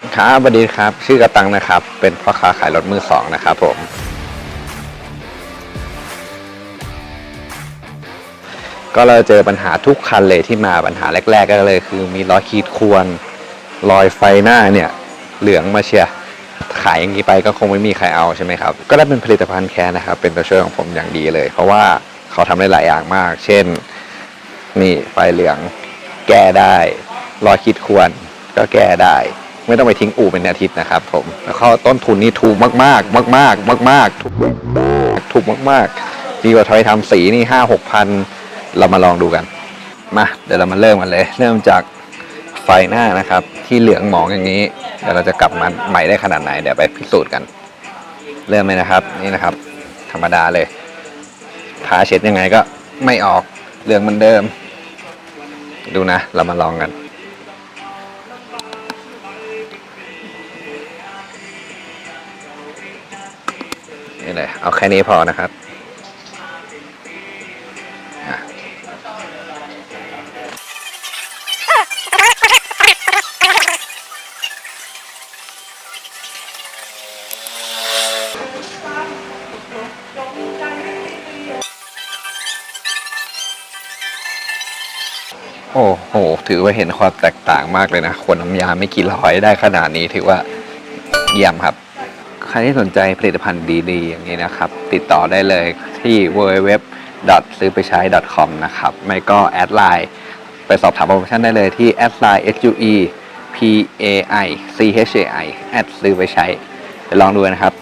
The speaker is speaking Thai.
ครับสวัสดีครับ ชื่อกระตังนะครับ เป็นพ่อค้าขายรถมือสองนะครับผม ก็เราเจอปัญหาทุกคันเลยที่มาปัญหาแรก ๆ ก็เลย คือมีรอขีดข่วนรอยไฟหน้าเนี่ย เหลืองมาเชียขายอย่างนี้ไปก็คงไม่มีใครเอาใช่ไหมครับ ก็ได้เป็นผลิตภัณฑ์แคร์นะครับ เป็นตัวช่วยของผมอย่างดีเลย เพราะว่าเขาทำได้หลายอย่างมาก เช่น นี่ไฟเหลือง แก้ได้ รอยขีดข่วนก็แก้ได้ ไม่ต้องไปทิ้งอู่เป็นอาทิตย์นะครับผมแล้วก็ต้นทุนนี่ถูกมากๆมากๆมากถูกถูกมากๆดีกว่าทอยทำสีนี่ห้าหกพันเรามาลองดูกันมาเดี๋ยวเรามาเริ่มกันเลย เริ่มจากไฟหน้านะครับ ที่เหลืองหมองอย่างนี้เดี๋ยวเราจะกลับมาใหม่ได้ขนาดไหนเดี๋ยวไปพิสูจน์กัน เริ่มเลยนะครับนี่นะครับ ธรรมดาเลยทาเช็ดยังไงก็ไม่ออกเหลืองเหมือนเดิม ดูนะ เรามาลองกัน นี่เลยเอาแค่นี้พอนะครับโอ้โห ถือว่าเห็นความแตกต่างมากเลยนะขวดน้ำยาไม่กี่ร้อยได้ขนาดนี้ถือว่าเยี่ยมครับ ใครที่สนใจผลิตภัณฑ์ดีๆ อย่างนี้นะครับ ติดต่อได้เลยที่ www ซื้อไปใช้ .com นะครับ ไม่ก็แอดไลน์ไปสอบถามโปรโมชั่นได้เลยที่แอดไลน์ sue pai C H A I แอดซื้อไปใช้ไปลองดูนะครับ